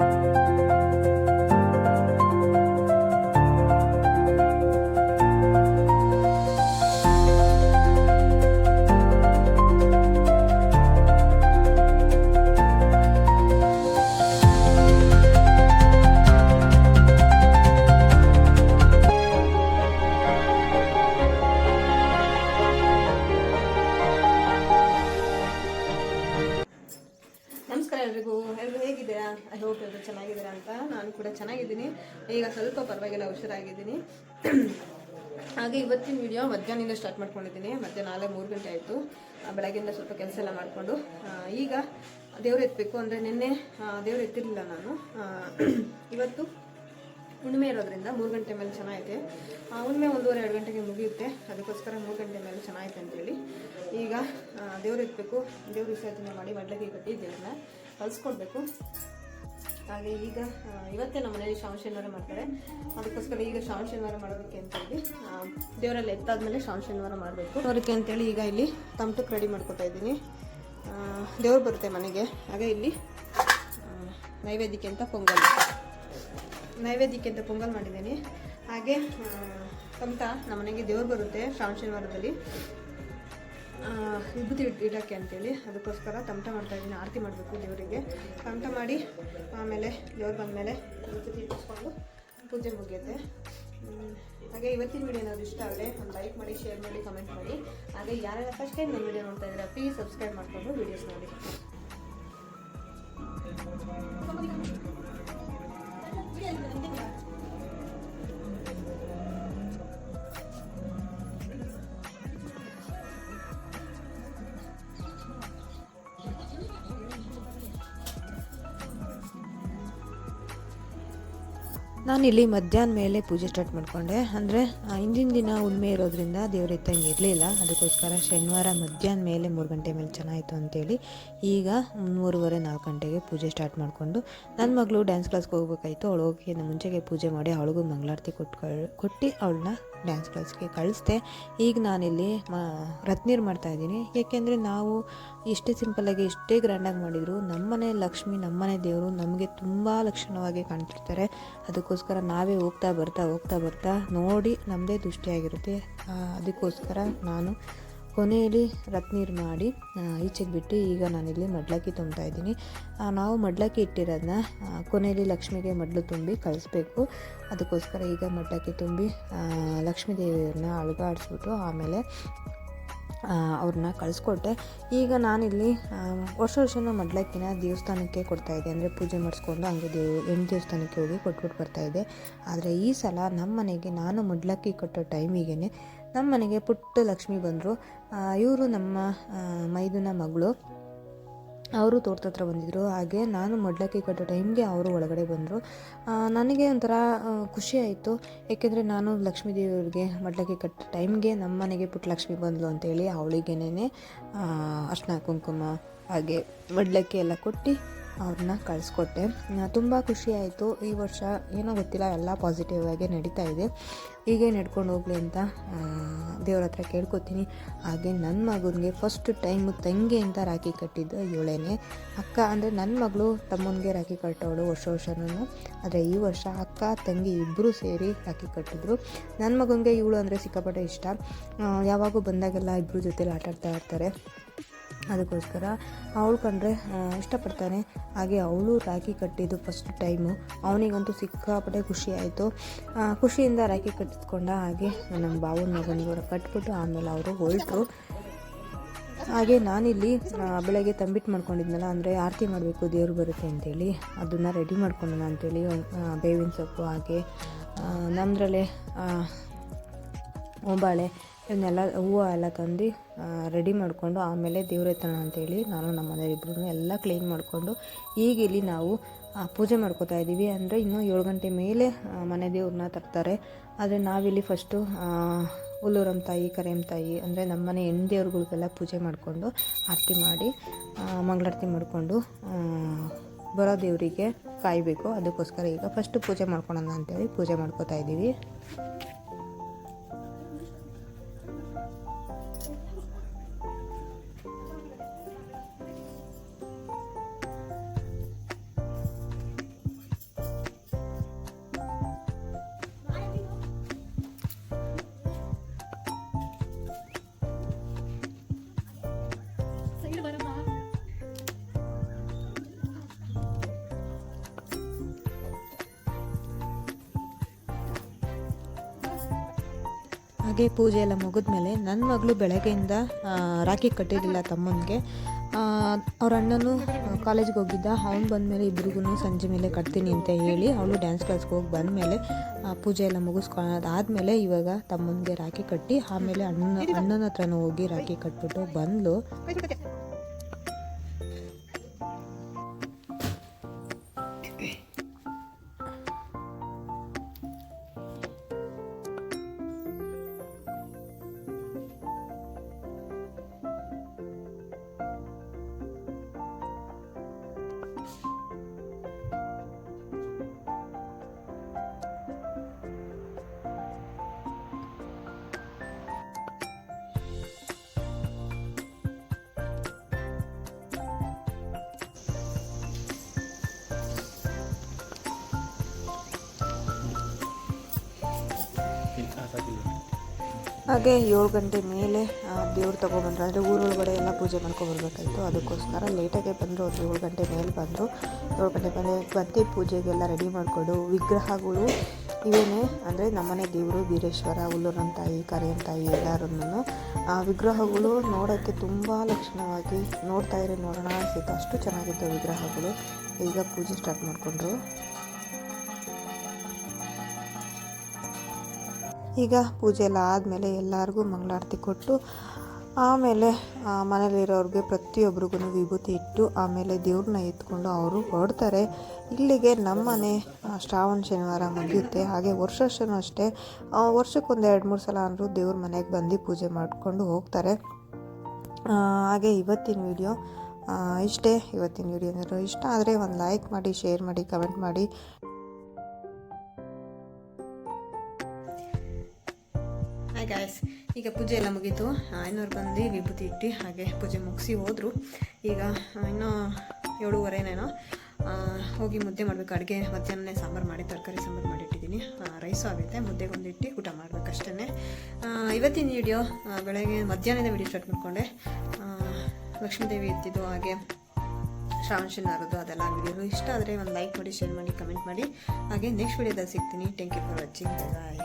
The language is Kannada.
you ಹೇಗಿದ್ದೀರಾ ಐ ಹೋಪ್ ಎಲ್ಲರೂ ಚೆನ್ನಾಗಿದ್ದೀರಾ ಅಂತ ನಾನು ಕೂಡ ಚೆನ್ನಾಗಿದ್ದೀನಿ. ಈಗ ಸ್ವಲ್ಪ ಪರವಾಗಿಲ್ಲ, ಹುಷಾರಾಗಿದ್ದೀನಿ. ಹಾಗೆ ಇವತ್ತಿನ ವಿಡಿಯೋ ಮಧ್ಯಾಹ್ನದಿಂದ ಸ್ಟಾರ್ಟ್ ಮಾಡ್ಕೊಂಡಿದ್ದೀನಿ. ಮಧ್ಯಾಹ್ನ ನಾಳೆ ಮೂರು ಗಂಟೆ ಆಯಿತು. ಬೆಳಗ್ಗೆಯಿಂದ ಸ್ವಲ್ಪ ಕೆಲಸ ಎಲ್ಲ ಮಾಡಿಕೊಂಡು ಈಗ ದೇವ್ರು ಎತ್ತಬೇಕು ಅಂದರೆ ನಿನ್ನೆ ದೇವ್ರು ಎತ್ತಿರಲಿಲ್ಲ ನಾನು. ಇವತ್ತು ಹುಣ್ಣಿಮೆ ಇರೋದ್ರಿಂದ ಮೂರು ಗಂಟೆ ಮೇಲೆ ಚೆನ್ನಾಗಿದೆ ಹುಣ್ಣಿಮೆ ಒಂದೂವರೆ, ಎರಡು ಗಂಟೆಗೆ ಮುಗಿಯುತ್ತೆ. ಅದಕ್ಕೋಸ್ಕರ ಮೂರು ಗಂಟೆ ಮೇಲೆ ಚೆನ್ನಾಗಿದೆ ಅಂತೇಳಿ. ಈಗ ದೇವ್ರು ಎತ್ತಬೇಕು ದೇವ್ರ ವಿಸರ್ಜನೆ ಮಾಡಿ ಮಡ್ಲಕ್ಕೆ ಕಟ್ಟಿ ಕಲಿಸ್ಕೊಡ್ಬೇಕು. ಹಾಗೆ ಈಗ ಇವತ್ತೇ ನಮ್ಮ ಮನೇಲಿ ಶ್ರಾವಣ ಶನಿವಾರ ಮಾಡ್ತಾರೆ. ಅದಕ್ಕೋಸ್ಕರ ಈಗ ಶ್ರಾವಣ ಶನಿವಾರ ಮಾಡೋದಕ್ಕೆ ಅಂತೇಳಿ ದೇವರಲ್ಲಿ ಎತ್ತಾದ್ಮೇಲೆ ಶ್ರಾವಣ ಶನಿವಾರ ಮಾಡಬೇಕು. ಅದಕ್ಕೆ ಅಂತೇಳಿ ಈಗ ಇಲ್ಲಿ ತಮಟಕ್ಕೆ ರೆಡಿ ಮಾಡ್ಕೊತಾ ಇದ್ದೀನಿ. ದೇವ್ರು ಬರುತ್ತೆ ಮನೆಗೆ. ಹಾಗೆ ಇಲ್ಲಿ ನೈವೇದ್ಯಕ್ಕೆ ಅಂತ ಪೊಂಗಲ್. ನೈವೇದ್ಯಕ್ಕೆ ಅಂತ ಪೊಂಗಲ್ ಮಾಡಿದ್ದೀನಿ. ಹಾಗೆ ತಮಟ ನಮ್ಮ ಮನೆಗೆ ದೇವ್ರು ಬರುತ್ತೆ ಶ್ರಾವಣ ಶನಿವಾರದಲ್ಲಿ. ವಿಭೂತಿ ಇಡ್ ಇಡೋಕ್ಕೆ ಅಂತೇಳಿ ಅದಕ್ಕೋಸ್ಕರ ತಮಟ ಮಾಡ್ತಾ ಇದ್ದೀನಿ, ಆರತಿ ಮಾಡಬೇಕು ದೇವರಿಗೆ. ತಮಟ ಮಾಡಿ ಆಮೇಲೆ ದೇವ್ರು ಬಂದಮೇಲೆ ವಿಭೂತಿ ಇಟ್ಟಿಸ್ಕೊಂಡು ಪೂಜೆ ಮುಗಿಯುತ್ತೆ. ಹಾಗೆ ಇವತ್ತಿನ ವಿಡಿಯೋ ಏನಾದ್ರು ಇಷ್ಟ ಆದರೆ ಒಂದು ಲೈಕ್ ಮಾಡಿ ಶೇರ್ ಮಾಡಿ ಕಮೆಂಟ್ ಮಾಡಿ. ಹಾಗೆ ಯಾರೆಲ್ಲ ಫಸ್ಟ್ ಟೈಮ್ ನಮ್ಮ ವಿಡಿಯೋ ನೋಡ್ತಾ ಇದ್ದೀರಾ ಪ್ಲೀಸ್ ಸಬ್ಸ್ಕ್ರೈಬ್ ಮಾಡಿಕೊಂಡು ವೀಡಿಯೋಸ್ ನೋಡಿ. ನಾನಿಲ್ಲಿ ಮಧ್ಯಾಹ್ನ ಮೇಲೆ ಪೂಜೆ ಸ್ಟಾರ್ಟ್ ಮಾಡಿಕೊಂಡೆ. ಅಂದರೆ ಹಿಂದಿನ ದಿನ ಉಣ್ಮೆ ಇರೋದ್ರಿಂದ ದೇವ್ರ ಎತ್ತಂಗೆ ಇರಲಿಲ್ಲ. ಅದಕ್ಕೋಸ್ಕರ ಶನಿವಾರ ಮಧ್ಯಾಹ್ನ ಮೇಲೆ ಮೂರು ಗಂಟೆ ಮೇಲೆ ಚೆನ್ನಾಯಿತು ಅಂತೇಳಿ ಈಗ ಮೂರುವರೆ ನಾಲ್ಕು ಗಂಟೆಗೆ ಪೂಜೆ ಸ್ಟಾರ್ಟ್ ಮಾಡಿಕೊಂಡು ನನ್ನ ಮಗಳು ಡ್ಯಾನ್ಸ್ ಕ್ಲಾಸ್ಗೆ ಹೋಗ್ಬೇಕಾಯ್ತು. ಅವಳು ಹೋಗಿ ಮುಂಚೆಗೆ ಪೂಜೆ ಮಾಡಿ ಅವಳಿಗೂ ಮಂಗಳಾರತಿ ಕೊಟ್ಕೊಳ್ಳಿ ಕೊಟ್ಟು ಅವಳನ್ನ ಡ್ಯಾನ್ಸ್ ಕ್ಲಾಸ್ಗೆ ಕಳಿಸ್ದೆ. ಈಗ ನಾನಿಲ್ಲಿ ಮ, ರತ್ನೀರು ಮಾಡ್ತಾ ಇದ್ದೀನಿ. ಏಕೆಂದರೆ ನಾವು ಇಷ್ಟೇ ಸಿಂಪಲ್ಲಾಗಿ ಇಷ್ಟೇ ಗ್ರ್ಯಾಂಡಾಗಿ ಮಾಡಿದರು. ನಮ್ಮನೆ ಲಕ್ಷ್ಮಿ, ನಮ್ಮನೆ ದೇವರು ನಮಗೆ ತುಂಬ ಲಕ್ಷಣವಾಗಿ ಕಾಣ್ತಿರ್ತಾರೆ. ಅದಕ್ಕೋಸ್ಕರ ನಾವೇ ಹೋಗ್ತಾ ಬರ್ತಾ ಹೋಗ್ತಾ ಬರ್ತಾ ನೋಡಿ ನಮ್ಮದೇ ದೃಷ್ಟಿಯಾಗಿರುತ್ತೆ. ಅದಕ್ಕೋಸ್ಕರ ನಾನು ಕೊನೆಯಲ್ಲಿ ರತ್ನೀರು ಮಾಡಿ ಈಚೆಗೆ ಬಿಟ್ಟು ಈಗ ನಾನಿಲ್ಲಿ ಮಡ್ಲಕ್ಕಿ ತುಂಬ್ತಾ ಇದ್ದೀನಿ. ನಾವು ಮಡ್ಲಕ್ಕಿ ಇಟ್ಟಿರೋದನ್ನ ಕೊನೆಯಲ್ಲಿ ಲಕ್ಷ್ಮಿಗೆ ಮಡ್ಲು ತುಂಬಿ ಕಳಿಸ್ಬೇಕು. ಅದಕ್ಕೋಸ್ಕರ ಈಗ ಮಡ್ಲಕ್ಕಿ ತುಂಬಿ ಲಕ್ಷ್ಮೀ ದೇವಿಯವ್ರನ್ನ ಅಳಗಾಡಿಸ್ಬಿಟ್ಟು ಆಮೇಲೆ ಅವ್ರನ್ನ ಕಳಿಸ್ಕೊಟ್ಟೆ. ಈಗ ನಾನಿಲ್ಲಿ ವರ್ಷ ವರ್ಷನ ಮಡ್ಲಕ್ಕಿನ ದೇವಸ್ಥಾನಕ್ಕೆ ಕೊಡ್ತಾ ಇದ್ದೆ. ಅಂದರೆ ಪೂಜೆ ಮಾಡಿಸ್ಕೊಂಡು ಹಂಗೆ ದೇವ್, ಹೆಣ್ಣು ದೇವಸ್ಥಾನಕ್ಕೆ ಹೋಗಿ ಕೊಟ್ಬಿಟ್ಟು ಬರ್ತಾಯಿದ್ದೆ ಆದರೆ ಈ ಸಲ ನಮ್ಮ ಮನೆಗೆ ನಾನು ಮಡ್ಲಕ್ಕಿ ಕಟ್ಟೋ ಟೈಮಿಗೆ ನಮ್ಮ ಮನೆಗೆ ಪುಟ್ಟ ಲಕ್ಷ್ಮಿ ಬಂದರು. ಇವರು ನಮ್ಮ ಮೈದುನ ಮಗಳು. ಅವರು ತೋಟದ ಹತ್ರ ಬಂದಿದ್ದರು ಹಾಗೆ ನಾನು ಮಡ್ಲಕ್ಕಿ ಕಟ್ಟೋ ಟೈಮ್ಗೆ ಅವರು ಒಳಗಡೆ ಬಂದರು. ನನಗೆ ಒಂಥರ ಖುಷಿ ಆಯಿತು. ಏಕೆಂದರೆ ನಾನು ಲಕ್ಷ್ಮೀ ದೇವಿಯವ್ರಿಗೆ ಮಡ್ಲಕ್ಕಿ ಕಟ್ಟೋ ಟೈಮ್ಗೆ ನಮ್ಮ ಮನೆಗೆ ಪುಟ್ಟ ಲಕ್ಷ್ಮಿ ಬಂದಳು ಅಂತೇಳಿ ಅವಳಿಗೇನೆ ಅರ್ಶಿನ, ಕುಂಕುಮ ಹಾಗೆ ಮಡ್ಲಕ್ಕಿ ಎಲ್ಲ ಕೊಟ್ಟು ಅವ್ರನ್ನ ಕಳಿಸ್ಕೊಟ್ಟೆ. ತುಂಬ ಖುಷಿಯಾಯಿತು ಈ ವರ್ಷ ಏನೋ ಗೊತ್ತಿಲ್ಲ, ಎಲ್ಲ ಪಾಸಿಟಿವ್ ಆಗಿ ನಡೀತಾ ಇದೆ. ಹೀಗೆ ನಡ್ಕೊಂಡು ಹೋಗಲಿ ಅಂತ ದೇವ್ರ ಹತ್ರ ಕೇಳ್ಕೊತೀನಿ. ಹಾಗೆ ನನ್ನ ಮಗನಿಗೆ ಫಸ್ಟ್ ಟೈಮು ತಂಗಿ ಅಂತ ರಾಖಿ ಕಟ್ಟಿದ್ದು ಇವಳೇನೆ. ಅಕ್ಕ ಅಂದರೆ ನನ್ನ ಮಗಳು ತಮ್ಮನಿಗೆ ರಾಖಿ ಕಟ್ಟೋಳು ವರ್ಷ ವರ್ಷನೂ ಆದರೆ ಈ ವರ್ಷ ಅಕ್ಕ, ತಂಗಿ ಇಬ್ಬರು ಸೇರಿ ರಾಖಿ ಕಟ್ಟಿದ್ರು. ನನ್ನ ಮಗನಿಗೆ ಇವಳು ಅಂದರೆ ಸಿಕ್ಕಾಪಟ್ಟೆ ಇಷ್ಟ. ಯಾವಾಗೂ ಬಂದಾಗೆಲ್ಲ ಇಬ್ಬರು ಜೊತೆಲಿ ಆಟಾಡ್ತಾ ಇರ್ತಾರೆ. ಅದಕ್ಕೋಸ್ಕರ ಅವಳು ಕಂಡ್ರೆ ಇಷ್ಟಪಡ್ತಾನೆ. ಹಾಗೆ ಅವಳು ರಾಖಿ ಕಟ್ಟಿದ್ದು ಫಸ್ಟ್ ಟೈಮು ಅವನಿಗಂತೂ ಸಿಕ್ಕಾಪಟ್ಟೆ ಖುಷಿ ಆಯಿತು. ಖುಷಿಯಿಂದ ರಾಖಿ ಕಟ್ಟಿಸ್ಕೊಂಡ ಹಾಗೆ ನಮ್ಮ ಬಾವನ ಮಗನಿಗೂ ಕಟ್ಬಿಟ್ಟು ಆಮೇಲೆ ಅವರು ಹೊರಟರು. ಹಾಗೆ ನಾನಿಲ್ಲಿ ಬೆಳಗ್ಗೆ ತಂಬಿಟ್ಟು ಮಾಡ್ಕೊಂಡಿದ್ನಲ್ಲ, ಅಂದರೆ ಆರತಿ ಮಾಡಬೇಕು, ದೇವ್ರು ಬರುತ್ತೆ ಅಂತೇಳಿ. ಅದನ್ನು ರೆಡಿ ಮಾಡ್ಕೊಂಡೋಣ ಅಂತೇಳಿ ಬೇವಿನ ಸೊಪ್ಪು ಹಾಗೆ ನಮ್ಮದ್ರಲ್ಲೇ ಒಂಬಾಳೆ ಇವನ್ನೆಲ್ಲ ಹೂವು ಎಲ್ಲ ತಂದು ರೆಡಿ ಮಾಡಿಕೊಂಡು ಆಮೇಲೆ ದೇವ್ರ ಎತ್ತಣ ಅಂತೇಳಿ ನಾನು ನಮ್ಮ ಮನೆಯಲ್ಲಿಬ್ಬರು ಎಲ್ಲ ಕ್ಲೀನ್ ಮಾಡಿಕೊಂಡು ಈಗ ಇಲ್ಲಿ ನಾವು ಪೂಜೆ ಮಾಡ್ಕೋತಾ ಇದ್ದೀವಿ ಅಂದರೆ ಇನ್ನೂ ಏಳು ಗಂಟೆ ಮೇಲೆ ಮನೆ ದೇವ್ರನ್ನ ತರ್ತಾರೆ. ಆದರೆ ನಾವಿಲ್ಲಿ ಫಸ್ಟು ಹುಲ್ಲೂರಮ್ಮ ತಾಯಿ ಕರೆಯಮ್ಮ ತಾಯಿ, ಅಂದರೆ ನಮ್ಮನೆ ಹೆಣ್ಣು ದೇವ್ರುಗಳಿಗೆಲ್ಲ ಪೂಜೆ ಮಾಡಿಕೊಂಡು ಆರತಿ ಮಾಡಿ ಮಂಗಳಾರತಿ ಮಾಡಿಕೊಂಡು ಬರೋ ದೇವರಿಗೆ ಕಾಯಬೇಕು. ಅದಕ್ಕೋಸ್ಕರ ಈಗ ಫಸ್ಟು ಪೂಜೆ ಮಾಡ್ಕೊಳೋಣ ಅಂತೇಳಿ ಪೂಜೆ ಮಾಡ್ಕೋತಾ ಇದ್ದೀವಿ ಹಾಗೆ ಪೂಜೆ ಎಲ್ಲ ಮುಗಿದ್ಮೇಲೆ ನನ್ನ ಮಗಳು ಬೆಳಗ್ಗೆಯಿಂದ ರಾಖಿ ಕಟ್ಟಿರಲಿಲ್ಲ ತಮ್ಮನಿಗೆ. ಅವ್ರ ಅಣ್ಣನು ಕಾಲೇಜ್ಗೆ ಹೋಗಿದ್ದ. ಅವ್ನು ಬಂದಮೇಲೆ ಇಬ್ರಿಗೂ ಸಂಜೆ ಮೇಲೆ ಕಟ್ತೀನಿ ಅಂತ ಹೇಳಿ ಅವಳು ಡ್ಯಾನ್ಸ್ ಕ್ಲಾಸ್ಗೆ ಹೋಗಿ ಬಂದಮೇಲೆ ಪೂಜೆ ಎಲ್ಲ ಮುಗಿಸ್ಕೊಳ್ಳೋದಾದ್ಮೇಲೆ ಇವಾಗ ತಮ್ಮನಿಗೆ ರಾಖಿ ಕಟ್ಟಿ, ಆಮೇಲೆ ಅಣ್ಣ, ಅಣ್ಣನ ಹತ್ರನೂ ಹೋಗಿ ರಾಖಿ ಕಟ್ಬಿಟ್ಟು ಬಂದ್ಲು. ಹಾಗೆ ಏಳು ಗಂಟೆ ಮೇಲೆ ದೇವ್ರು ತೊಗೊಬಂದ್ರು ಅಂದರೆ ಊರೊಳಗಡೆ ಎಲ್ಲ ಪೂಜೆ ಮಾಡ್ಕೊಬರ್ಬೇಕಾಯಿತು ಅದಕ್ಕೋಸ್ಕರ ಲೇಟಾಗೆ ಬಂದರು. ಒಂದು ಏಳು ಗಂಟೆ ಮೇಲೆ ಬಂದರು. ಏಳು ಗಂಟೆ ಮೇಲೆ ಬಂದು ಪೂಜೆಗೆಲ್ಲ ರೆಡಿ ಮಾಡಿಕೊಂಡು. ವಿಗ್ರಹಗಳು ಇವೇನೇ ಅಂದರೆ ನಮ್ಮನೆ ದೇವರು, ವೀರೇಶ್ವರ ಹುಲ್ಲೂರನ ತಾಯಿ, ಕರೆಯನ ತಾಯಿ ಎಲ್ಲರನ್ನೂ. ಆ ವಿಗ್ರಹಗಳು ನೋಡೋಕ್ಕೆ ತುಂಬ ಲಕ್ಷಣವಾಗಿ ನೋಡ್ತಾ ಇದ್ರೆ ನೋಡೋಣ ಅನಿಸುತ್ತೆ. ಅಷ್ಟು ಚೆನ್ನಾಗಿತ್ತು ವಿಗ್ರಹಗಳು. ಈಗ ಪೂಜೆ ಸ್ಟಾರ್ಟ್ ಮಾಡಿಕೊಂಡ್ರು. ಈಗ ಪೂಜೆ ಎಲ್ಲ ಆದಮೇಲೆ ಎಲ್ಲರಿಗೂ ಮಂಗಳಾರತಿ ಕೊಟ್ಟು ಆಮೇಲೆ ಮನೇಲಿರೋರಿಗೆ ಪ್ರತಿಯೊಬ್ಬರಿಗೂ ವಿಭೂತಿ ಇಟ್ಟು ಆಮೇಲೆ ದೇವ್ರನ್ನ ಎತ್ಕೊಂಡು ಅವರು ಹೊರಡ್ತಾರೆ. ಇಲ್ಲಿಗೆ ನಮ್ಮನೆ ಶ್ರಾವಣ ಶನಿವಾರ ಮುಗಿಯುತ್ತೆ. ಹಾಗೆ ವರ್ಷ ಅಷ್ಟೇ. ವರ್ಷಕ್ಕೊಂದು ಎರಡು ಮೂರು ಸಲ ಅಂದರೂ ದೇವ್ರ ಮನೆಗೆ ಬಂದು ಪೂಜೆ ಮಾಡಿಕೊಂಡು ಹೋಗ್ತಾರೆ. ಹಾಗೆ ಇವತ್ತಿನ ವಿಡಿಯೋ ಇಷ್ಟೇ. ಇವತ್ತಿನ ವಿಡಿಯೋ ಏನಾದರೂ ಇಷ್ಟ ಆದರೆ ಒಂದು ಲೈಕ್ ಮಾಡಿ ಶೇರ್ ಮಾಡಿ ಕಮೆಂಟ್ ಮಾಡಿ. ಹಾಯ್ ಗಾಯ್ಸ್ ಈಗ ಪೂಜೆ ಎಲ್ಲ ಮುಗೀತು. ಐನೂರು ಬಂದು ವಿಭೂತಿ ಇಟ್ಟು ಹಾಗೆ ಪೂಜೆ ಮುಗಿಸಿ ಹೋದರು. ಈಗ ಇನ್ನೂ ಏಳುವರೆನೇನೋ ಹೋಗಿ ಮುದ್ದೆ ಮಾಡಬೇಕು. ಅಡುಗೆ, ಮಧ್ಯಾಹ್ನನೇ ಸಾಂಬಾರು ಮಾಡಿ, ತರಕಾರಿ ಸಾಂಬಾರು ಮಾಡಿಟ್ಟಿದ್ದೀನಿ ರೈಸು ಆಗುತ್ತೆ. ಮುದ್ದೆಗೊಂದು ಇಟ್ಟು ಊಟ ಮಾಡಬೇಕು ಅಷ್ಟೇ ಇವತ್ತಿನ ವಿಡಿಯೋ ಬೆಳಗ್ಗೆ ಮಧ್ಯಾಹ್ನದ ವಿಡಿಯೋ ಸ್ಟಾರ್ಟ್ ಮಾಡಿಕೊಂಡೆ. ಲಕ್ಷ್ಮೀದೇವಿ ಇದ್ದಿದ್ದು ಹಾಗೆ ಶ್ರಾವಣ ಆಗೋದು ಅದೆಲ್ಲ ವಿಡಿಯೋ ಇಷ್ಟ ಆದರೆ ಒಂದು ಲೈಕ್ ಮಾಡಿ ಶೇರ್ ಮಾಡಿ ಕಮೆಂಟ್ ಮಾಡಿ. ಹಾಗೆ ನೆಕ್ಸ್ಟ್ ವಿಡಿಯೋದಲ್ಲಿ ಸಿಗ್ತೀನಿ. Thank you for watching bye